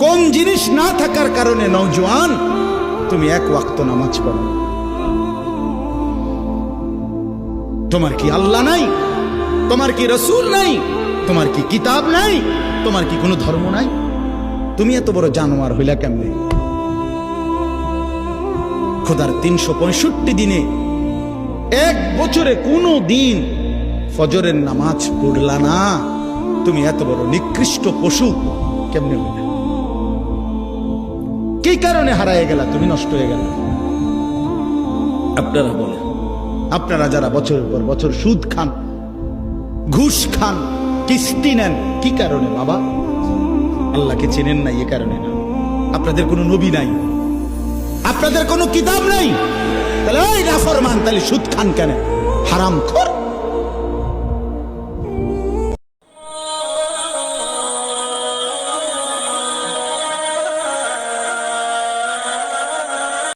কোন জিনিস না থাকার কারণে নওজোয়ান, তুমি এক ওয়াক্ত নামাজ পড়ো। তোমার কি আল্লাহ নাই? তোমার কি রসুল নাই? তোমার কি কিতাব নাই? তোমার কি কোনো ধর্ম নাই? তুমি এত বড় জানোয়ার হইলা কেমনে? খোদার তিনশো পঁয়ষট্টি দিনে এক বছরে কোনো দিন ফজরের নামাজ পড়লা না। তুমি এত বড় নিকৃষ্ট পশু, কেমনে হইলা? কি কারণে হারায় গেলা? তুমি নষ্ট হয়ে গেল। আপনারা বলেন। আপনারা যারা বছরের পর বছর সুদ খান ঘুষ খান কিস্তি নেন কি কারণে বাবা? আল্লাহকে চেনেন নাই এ কারণে না। আপনাদের কোনো নবী নাই। আপনাদের কোনো কিতাব নাই। তাহলে ওই নাফরমান তাহলে সুদ খান কেন? হারাম খোর।